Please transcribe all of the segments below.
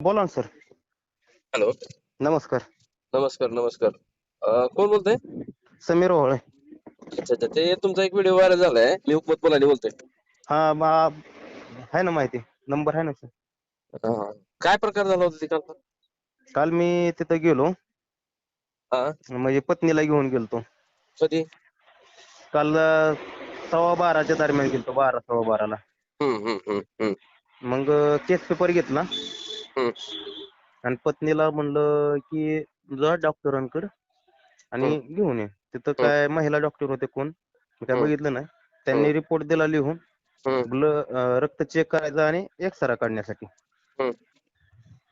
बोला ना sir. Hello. नमस्कार. नमस्कार नमस्कार. अं, कोण बोलतोय? समीर ओहळे. अच्छा अच्छा. ते तुमचा एक व्हिडिओ व्हायरल झालाय. मी उपमत बोलानी बोलतोय. हा मा आहे ना माहिती. नंबर आहे ना सर. हा. काय प्रकार झाला होता तिकडचा काल? मी तिथं गेलो. हा. म्हणजे पत्नीला घेऊन गेलतो. कधी? काल अं, सव्वा बाराच्या दरम्यान गेलतो. बारा सव्वा बाराला. हम्म हम्म हम्म हम्म. मग केस पेपर घेतला. आणि पत्नीला म्हणलं की जा डॉक्टरांकडे आणि घेऊन ये. तिथं काय महिला डॉक्टर होते कोण? मी काय. बघितलं नाही. त्यांनी रिपोर्ट दिला लिहून रक्त चेक करायचा आणि एक्सरा काढण्यासाठी. हम्म.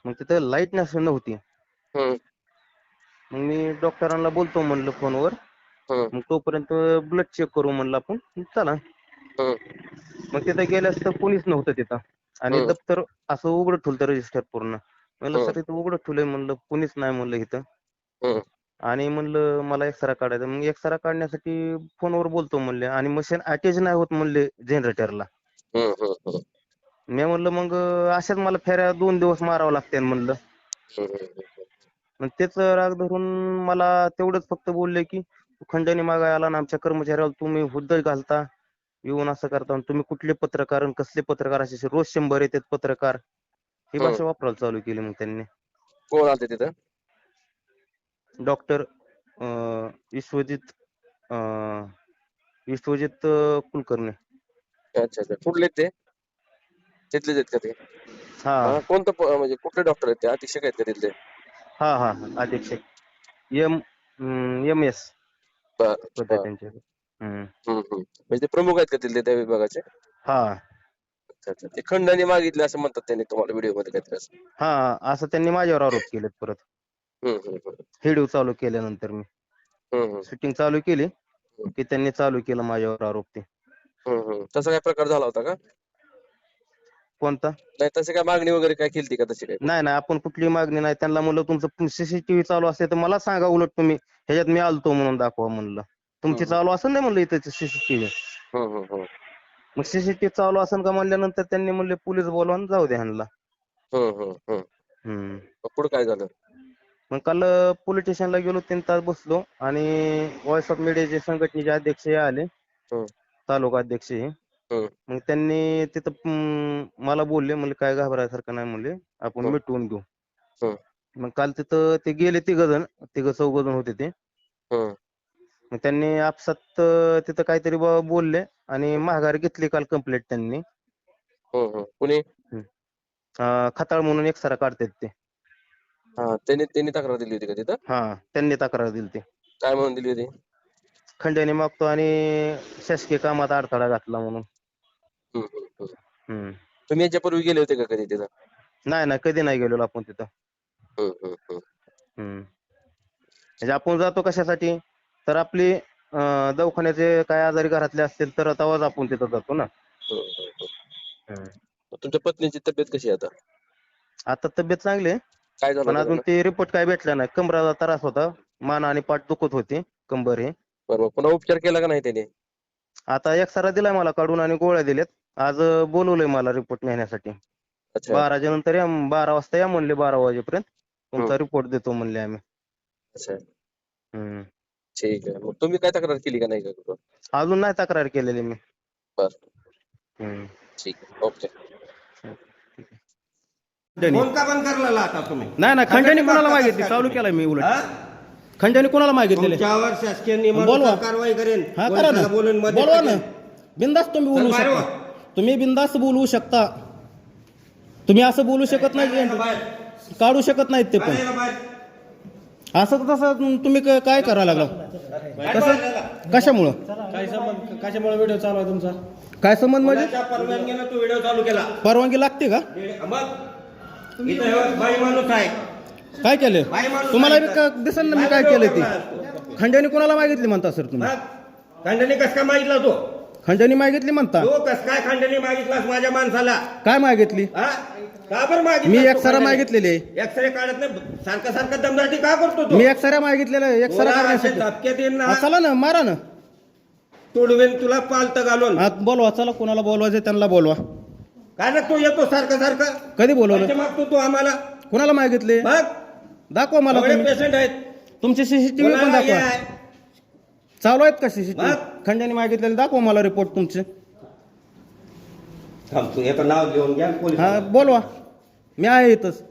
मग तिथं लाइट नव्हती. हम्म. मग मी डॉक्टरांना बोलतो म्हणलं फोनवर. मग तोपर्यंत ब्लड चेक करू म्हणलं आपण. चला. मग तिथं गेल्यास तर कोणीच नव्हतं तिथं. आणि हम्म. दप्तर असं उघडं ठेवलं रजिस्टर पूर्ण म्हणलं. सर इथं उघडं ठेवलंय म्हणलं कोणीच नाही म्हणलं इथं हम्म. आणि म्हणलं मला एक्सरा काढायचा मग एक्सरा काढण्यासाठी फोनवर बोलतो म्हणले आणि मशीन अटॅच नाही होत म्हणले जनरेटरला. मी म्हणलं मग अशाच मला फेऱ्या दोन दिवस मारावं लागते म्हणलं तेच राग धरून मला तेवढंच फक्त बोलले की खंडणी मागाय आला ना आमच्या कर्मचाऱ्याला तुम्ही हुद्द घालता येऊन असं करता तुम्ही कुठले पत्रकार आणि कसले पत्रकार असे रोज शंभर येतात पत्रकार? ही हम्म. भाषा वापरायला चालू केली मग त्यांनी. कोण आलते तिथं? डॉक्टर विश्वजित अं, विश्वजित कुलकर्णी. अच्छा अच्छा. कुठले ते? तिथलेच आहेत का ते? हा. हा, कोणतं म्हणजे कुठले डॉक्टर आहेत ते? अधीक्षक आहेत का तिथले? हा हा अधीक्षक. M M S. त्यांचे. हम्म. हम्म. हम्म. म्हणजे ते प्रमुख आहेत का तिथले त्या विभागाचे हा अच्छा अच्छा ते खंडणी मागितले असं म्हणतात त्यांनी तुम्हाला व्हिडिओमध्ये काहीतरी असं हा असं त्यांनी माझ्यावर आरोप केलेत परत हम्म. हम्म. हम्म. व्हिडिओ चालू केल्यानंतर मी हम्म. हम्म. शूटिंग चालू केली की त्यांनी चालू केलं माझ्यावर आरोप ते हम्म. हम्म. तसा काय प्रकार झाला होता का कोणता नाही तशी काय मागणी वगैरे काय केली का तशी काय नाही नाही आपण कुठली मागणी नाही त्यांना म्हणलं तुमचं सीसीटीव्ही चालू असते तर मला सांगा उलट तुम्ही ह्याच्यात मी आलतो म्हणून दाखवा म्हणलं तुमची. चालू असेल नाही म्हणलं इथं सीसीटीव्ही हम्म. हम्म. हम्म. मग सीसीटीव्ही चालू असेल का म्हणल्यानंतर त्यांनी म्हणले पोलीस बोलवा आणि जाऊ द्या ह्यांना हम्म. मग पुढे काय झालं मग काल पोलीस स्टेशनला गेलो तीन तास बसलो आणि व्हॉइस ऑफ मीडियाचे संघटनेचे अध्यक्ष हे आले हम्म. तालुका अध्यक्ष हे हम्म. मग त्यांनी तिथं मला बोलले म्हणले काय घाबरायसारखं नाही म्हणले आपण हम्म. मिटवून घेऊ हम्म. मग काल तिथं ते गेले तिघ जण तिघ चौघ जण होते ते हम्म. मग त्यांनी आपसात अं, तिथं काहीतरी बुवा बोलले आणि माघार घेतली काल कंप्लेंट त्यांनी हम्म. हम्म. कुणी अं, खताळ म्हणून एक सारा काढतात ते हा त्यांनी त्यांनी तक्रार दिली होती का तिथं हा त्यांनी तक्रार दिली ते काय म्हणून दिली होती खंडणी मागतो आणि शासकीय कामात अडथळा घातला म्हणून हम्म. हम्म. हम्म. हम्म. तुम्ही याच्यापूर्वी गेले होते का कधी तिथं नाही नाही कधी नाही गेलेलो आपण तिथं हम्म. हम्म. हम्म. हम्म. म्हणजे आपण जातो कशासाठी तर आपली अं, दवाखान्याचे काय आजारी घरातले असतील तर तेव्हाच आपण तिथं जातो ना हम्म. हम्म. हम्म. मग तुमच्या पत्नीची तब्येत कशी आहे आता आता तब्येत चांगली आहे काय झालं पण अजून त्यांना? ते रिपोर्ट काय भेटला नाही कमराचा त्रास होता मान आणि पाठ दुखत होती कंबर हे बरं मग पुन्हा उपचार केला का नाही त्याने आता एक्सरा दिलाय मला काढून आणि गोळ्या दिल्यात आज अं, बोलवलंय मला रिपोर्ट नेण्यासाठी अच्छा बाराच्या नंतर या बारा वाजता या म्हणले बारा वाजेपर्यंत तुमचा. रिपोर्ट देतो म्हणले आम्ही अच्छा हम्म. ठीक आहे. मग तुम्ही काय तक्रार केली का नाही का कुठं? अजून नाही तक्रार केलेली मी. बर. हम्म. ठीक आहे. ओके. फोन का बंद करलेला आता तुम्ही? नाही नाही खंडणी कोणाला मागता मागितली? चालू? केलाय मी उलट. हा? खंडणी कोणाला मागितलेले? तुमच्यावर शासकीय बोलवा. नियमानुसार कारवाई करेन? हा करा ना. पोलिसाला बोलून मध्ये बोलवा ना. टाकेन. बिंदास तुम्ही बोलू बाहेर शकता. तुम्ही बिंदास बोलवू शकता. तुम्ही असं बोलू शकत नाही बाहेर ये बाहेर. काढू शकत नाहीत ते पण. बाहेर. असं तसं तुम्ही क- काय करायला लागला? कशामुळं? काय संबंध कशामुळे व्हिडिओ चालू आहे तुमचा? काय संबंध म्हणजे? कोणाच्या परवानगीनं तू व्हिडिओ चालू केला. परवानगी लागते का? मग. इथं हे बाई माणूस आहे. काय केलं बाई माणूस तुम्हाला बी. का- दिसेल ना मी काय केलं ते? खंडणी कोणाला मागितली म्हणता सर तुम्ही? मग खंडणी कस काय मागितला तो? खंडणी मागितली म्हणता. तू कस काय खंडणी मागितलास माझ्या माणसाला? काय मागितली? हा? का बरं मागितलं मी एक्सरा मागितलेली. आहे एक्सरे काढत नाही सारखं सारखं दमदाटी का करतो तू? मी मागितलेला आहे तुला असे करण्यासाठी. धपके देईन ना. हा, चला ना मारा ना. तुडवेन तुला पालत घालून. हा बोलवा चला कोणाला बोलवायचं त्यांना बोलवा. काय रे तू येतो सारखं सारखं? कधी बोलवलं? पैसे मागतो तू आम्हाला. कुणाला मागितले? मग दाखवा मला. पेशंट आहेत. तुमचे सीसीटीव्ही पण कोणाला हे दाखवा आहे? चालू आहेत का सीसीटीव्ही? खंडाने मागितलेले दाखवा मला रिपोर्ट तुमचे. थांब तू याचं नाव लिहून घ्या पोलीस हा बोलवा. मी आहे इथंच.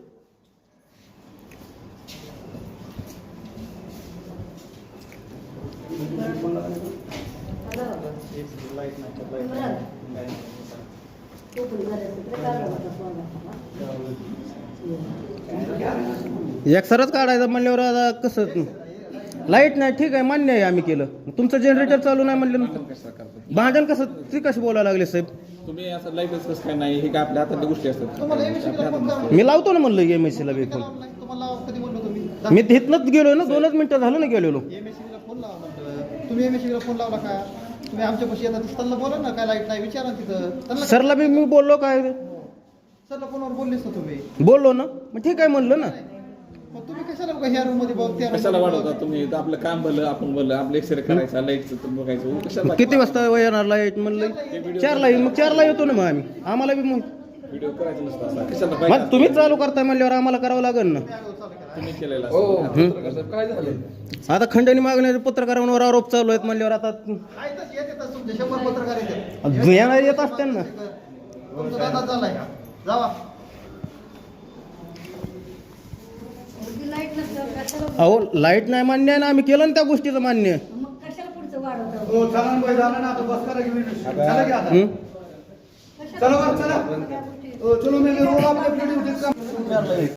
एक्सरच काढायचा म्हणल्यावर आता कसं? लाइट नाही ठीक आहे मान्य आहे आम्ही केलं. तुमचं जनरेटर चालू नाही म्हणलं. भांडण कसं ते कसे बोलायला लागले साहेब? तुम्ही असं लाईफच कसं काय नाही हे काय आपल्या हातातल्या गोष्टी असतात. आपल्या हातात नसतात. मी लावतो ना म्हणलं एम एस ला बी फोन मी तिथनच गेलो ना दोनच मिनिटं झालं ना गेलेलो. फोन लावा तुम्ही फोन लावला का? तुम्ही आमच्यापाशी येतात त्यांना बोला ना काय लाइट नाही विचारा ना तिथं. त्यांना सरला बी मी बोललो काय? सरला फोनवर बोललेस ना तुम्ही? बोललो ना मग ठीक आहे म्हणलं ना. मग तुम्ही कशाला ह्या रूममध्ये कशाला वाढवता आपलं काम भरलं आपण भरलं आपलं एक्सरे करायचा लाईटचं तर बघायचं. कशाला किती वाजता येणार लाइट म्हणलं? चारला येईल मग चारला येतो ना मग आम्ही. आम्हाला बी मग. व्हिडिओ करायचं नसतं असा. कशाला मग पाहिजे तुम्ही चालू करताय म्हणल्यावर आम्हाला करावं लागेल ना. तुम्ही केलेलं असतं. काय झालं? आता खंडणी मागण्याचे पत्रकारांवर आरोप चालू आहेत म्हणल्यावर आता येत येतात तुमचे. शंभर पत्रकार येतात. येणार येत असते ना. तुमचा दादा झालाय जावा लाइट नसतं कशाला अहो लाइट नाही मान्य आहे ना आम्ही केलं ना त्या गोष्टीचं मान्य. मग कशाला पुढचं वाढवतं हो चला ना बाई, झालं ना आता बस करा की video. झालं की आता? हं? चला बरं, चला. हो, चलो मी आपल्या